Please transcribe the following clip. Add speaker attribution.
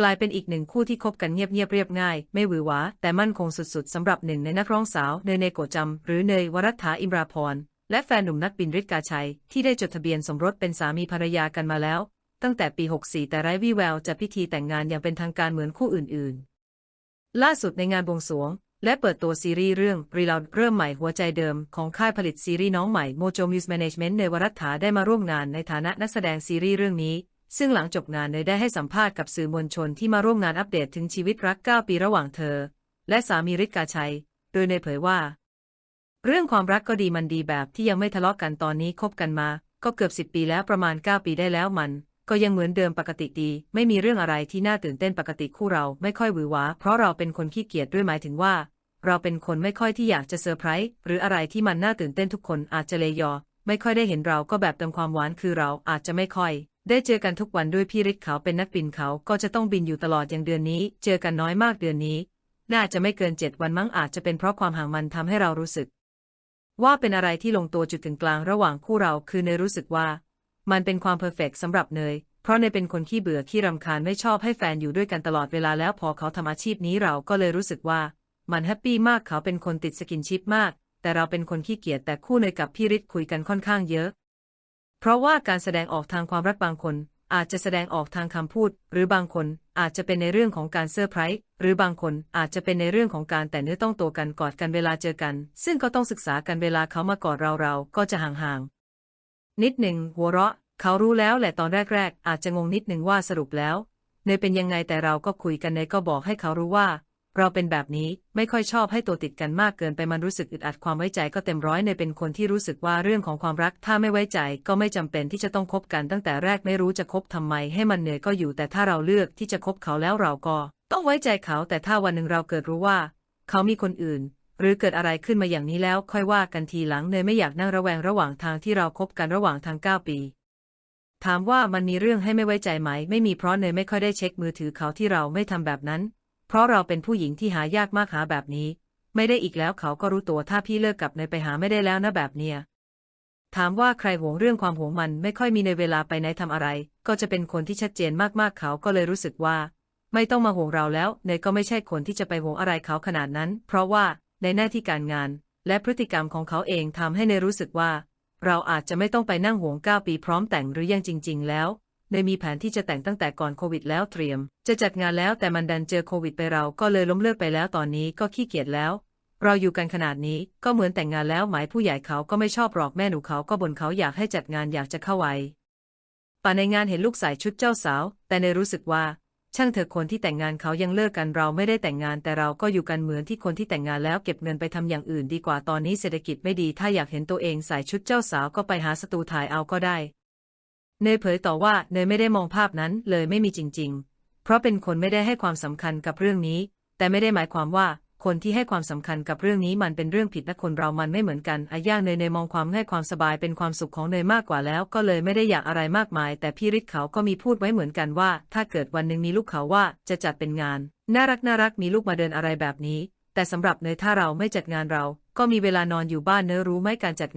Speaker 1: กลายเป็นอีกหนึ่งคู่ที่คบกันเงียบๆเรียบง่าย ไม่หวือหวาแต่มั่นคงสุดๆสำหรับหนึ่งในนักร้องสาวเนยเนโกจำหรือเนยวรัฐาอิมราพรและแฟนหนุ่มนักบินฤทธิ์กาชัย ที่ได้จดทะเบียนสมรสเป็นสามีภรรยากันมาแล้ว ตั้งแต่ปี 64 แต่ไร้วี่แววจะพิธีแต่งงานอย่างเป็นทางการเหมือนคู่อื่นๆ ล่าสุดในงานบวงสรวง และเปิดตัวซีรีส์เรื่อง Reload เริ่มใหม่หัวใจเดิมของค่ายผลิตซีรีส์น้องใหม่ Mojo Muse Management เนยวรัฐาได้มาร่วมงานในฐานะนักแสดงซีรีส์เรื่องนี้ ซึ่งหลังจบงานเนยได้ให้สัมภาษณ์กับสื่อมวลชนที่มาร่วมงานอัปเดตถึงชีวิตรัก 9 ปีระหว่างเธอ และสามีฤทธิ์กาชัย โดยเนยเผยว่า เรื่องความรักก็ดีมันดีแบบที่ยังไม่ทะเลาะกันตอนนี้คบกันมา ก็เกือบ10ปีแล้วประมาณ 9 ปีได้แล้วมัน ก็ยังเหมือนเดิมปกติดี ไม่มีเรื่องอะไรที่น่าตื่นเต้นปกติคู่เราไม่ค่อยหวือหวาเพราะเราเป็นคนขี้เกียจด้วยหมายถึงว่า เราเป็นคนไม่ค่อยที่อยากจะเซอร์ไพรส์หรืออะไรที่มันน่าตื่นเต้นทุกคนอาจจะเลยอไม่ค่อยได้เห็นเราก็แบบเติมความหวานคือเราอาจจะไม่ค่อย ได้เจอกันทุกวันด้วยพี่ฤทธิ์เขาเป็นนักบินเขาก็จะต้องบินอยู่ตลอดอย่างเดือนนี้ เจอกันน้อยมากเดือนนี้ น่าจะไม่เกินเจ็ดวันมั้งอาจจะเป็นเพราะความห่างมันทำให้เรารู้สึก ว่าเป็นอะไรที่ลงตัวจุดกึ่งกลางระหว่างคู่เราคือเนยรู้สึกว่า มันเป็นความเพอร์เฟกสำหรับเนย เพราะเนยเป็นคนขี้เบื่อขี้รำคาญไม่ชอบให้แฟนอยู่ด้วยกันตลอดเวลาแล้วพอเขาทำอาชีพนี้เราก็เลยรู้สึกว่า มันแฮปปี้มากเขาเป็นคนติดสกินชิปมาก แต่เราเป็นคนขี้เกียจแต่คู่เนยกับพี่ฤทธิ์คุยกันค่อนข้างเยอะ เพราะว่าการแสดงออกทางความรักบางคน อาจจะแสดงออกทางคำพูด หรือบางคนอาจจะเป็นในเรื่องของการเซอร์ไพรส์หรือบางคนอาจจะเป็นในเรื่องของการแต่เนื้อต้องตัวกันกอดกันเวลาเจอกัน ซึ่งก็ต้องศึกษากันเวลาเขามากอดเราเราก็จะห่างๆนิดหนึ่งหัวเราะ เขารู้แล้วแหละตอนแรกๆอาจจะงงนิดหนึ่งว่าสรุปแล้วเนยเป็นยังไงแต่เราก็คุยกันเนยก็บอกให้เขารู้ว่า เราเป็นแบบนี้ไม่ค่อยชอบให้ตัวติดกันมากเกินไปมันรู้สึกอึดอัดความไว้ใจก็เต็มร้อยเนยเป็นคนที่รู้สึกว่าเรื่องของความรัก ถ้าไม่ไว้ใจก็ไม่จำเป็นที่จะต้องคบกันตั้งแต่แรกไม่รู้จะคบทำไม ให้มันเหนื่อยก็อยู่ แต่ถ้าเราเลือกที่จะคบเขาแล้วเราก็ ต้องไว้ใจเขาแต่ถ้าวันหนึ่งเราเกิดรู้ว่า เขามีคนอื่น หรือเกิดอะไรขึ้นมาอย่างนี้แล้ว ค่อยว่ากันทีหลังเนยไม่อยากนั่งระแวงระหว่างทางที่เราคบกันระหว่างทางเก้าปีถามว่ามันมีเรื่องให้ไม่ไว้ใจไหม ไม่มีเพราะเนยไม่ค่อยได้เช็คมือถือเขาที่เราไม่ทำแบบนั้น เพราะเราเป็นผู้หญิงที่หายากมากหาแบบนี้ ไม่ได้อีกแล้วเขาก็รู้ตัวถ้าพี่เลิกกับเนยไปหาไม่ได้แล้วนะแบบเนี้ยถามว่าใครหวงเรื่องความหวงมันไม่ค่อยมีในเวลาไปไหนทำอะไร ก็จะเป็นคนที่ชัดเจนมากๆเขาก็เลยรู้สึกว่า ไม่ต้องมาหวงเราแล้วเนยก็ไม่ใช่คนที่จะไปหวงอะไรเขาขนาดนั้น เพราะว่าในหน้าที่การงาน และพฤติกรรมของเขาเองทำให้เนยรู้สึกว่า เราอาจจะไม่ต้องไปนั่งหวงเก้าปีพร้อมแต่งหรือยังจริง ๆ แล้ว เนยมีแผนที่จะแต่งตั้งแต่ก่อนโควิดแล้วเตรียม จะจัดงานแล้วแต่มันดันเจอโควิดไปเราก็เลยล้มเลิกไปแล้วตอนนี้ก็ขี้เกียจแล้ว เราอยู่กันขนาดนี้ก็เหมือนแต่งงานแล้วหมายผู้ใหญ่เขาก็ไม่ชอบหรอกแม่หนูเขาก็บ่นเขาอยากให้จัดงานอยากจะเข้าไว้ป่าในงานเห็นลูกใส่ชุดเจ้าสาว แต่เนรู้สึกว่า ช่างเถอะคนที่แต่งงานเขายังเลิกกันเราไม่ได้แต่งงานแต่เราก็อยู่กันเหมือนที่คนที่แต่งงานแล้วเก็บเงินไปทำอย่างอื่นดีกว่าตอนนี้เศรษฐกิจไม่ดีถ้าอยากเห็นตัวเองใส่ชุดเจ้าสาวก็ไปหาสตูถ่ายเอาก็ได้ เนยเผยต่อว่าเนยไม่ได้มองภาพนั้นเลยไม่มีจริง ๆ เพราะเป็นคนไม่ได้ให้ความสำคัญกับเรื่องนี้ แต่ไม่ได้หมายความว่าคนที่ให้ความสำคัญกับเรื่องนี้มันเป็นเรื่องผิดนะคนเรามันไม่เหมือนกันอาย่างเนยเนยมองความง่ายความสบายเป็นความสุขของเนยมากกว่าแล้วก็เลยไม่ได้อยากอะไรมากมาย แต่พี่ฤทธิ์เขาก็มีพูดไว้เหมือนกันว่า ถ้าเกิดวันหนึ่งมีลูกเขาว่าจะจัดเป็นงาน น่ารักน่ารักมีลูกมาเดินอะไรแบบนี้ แต่สำหรับเนยถ้าเราไม่จัดงานเรา ก็มีเวลานอนอยู่บ้านเนยรู้ไหมการจัดงาน